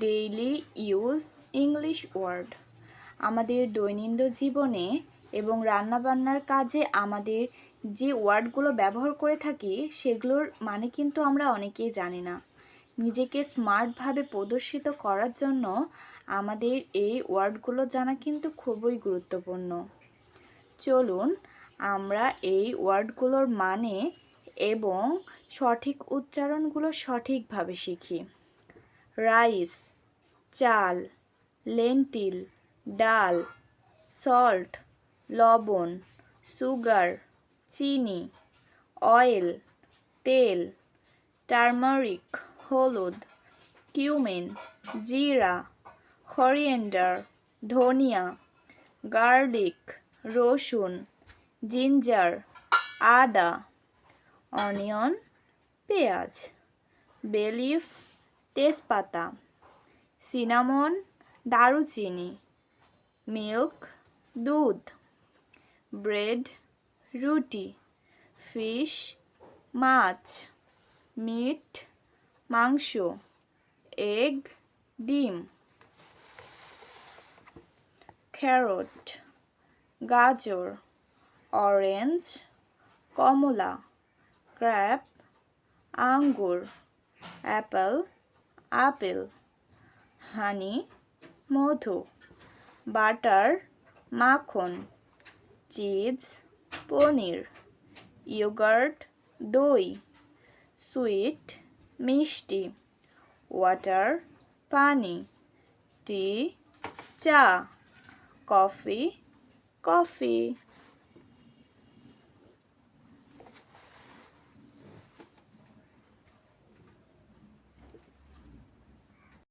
Daily use English word আমাদের দৈনন্দিন জীবনে এবং রান্নাবান্নার কাজে আমাদের যে ওয়ার্ডগুলো ব্যবহার করে থাকি, সেগুলোর মানে কিন্তু আমরা অনেকেই জানি না। নিজেকে স্মার্টভাবে প্রদর্শিত করার জন্য আমাদের এই ওয়ার্ডগুলো জানা কিন্তু খুবই গুরুত্বপূর্ণ। চলুন, আমরা এই ওয়ার্ডগুলোর মানে এবং সঠিক উচ্চারণগুলো সঠিকভাবে শিখি। রাইস, চাল, লেন্টিল, ডাল, সল্ট, লবণ, সুগার, চিনি, অয়েল, তেল, টারমারিক, হলুদ, কিউমেন, জিরা হরিয়েন্ডার ধনিয়া, গার্লিক, রসুন, জিঞ্জার, আদা, অনিয়ন, পেঁয়াজ, বেলিফ তেজপাতা, সিনামন, দারুচিনি, মিল্ক, দুধ, ব্রেড, রুটি, ফিশ, মাছ, মিট, মাংস, এগ, ডিম, ক্যারট, গাজর, অরেঞ্জ, কমলা, ক্র্যাপ, আঙ্গুর, অ্যাপেল আপেল, হানি, মধু, বাটার, মাখন, চিজ, পনির, ইয়োগার্ট, দই, সুইট, মিষ্টি, ওয়াটার, পানি, টি, চা, কফি কফি।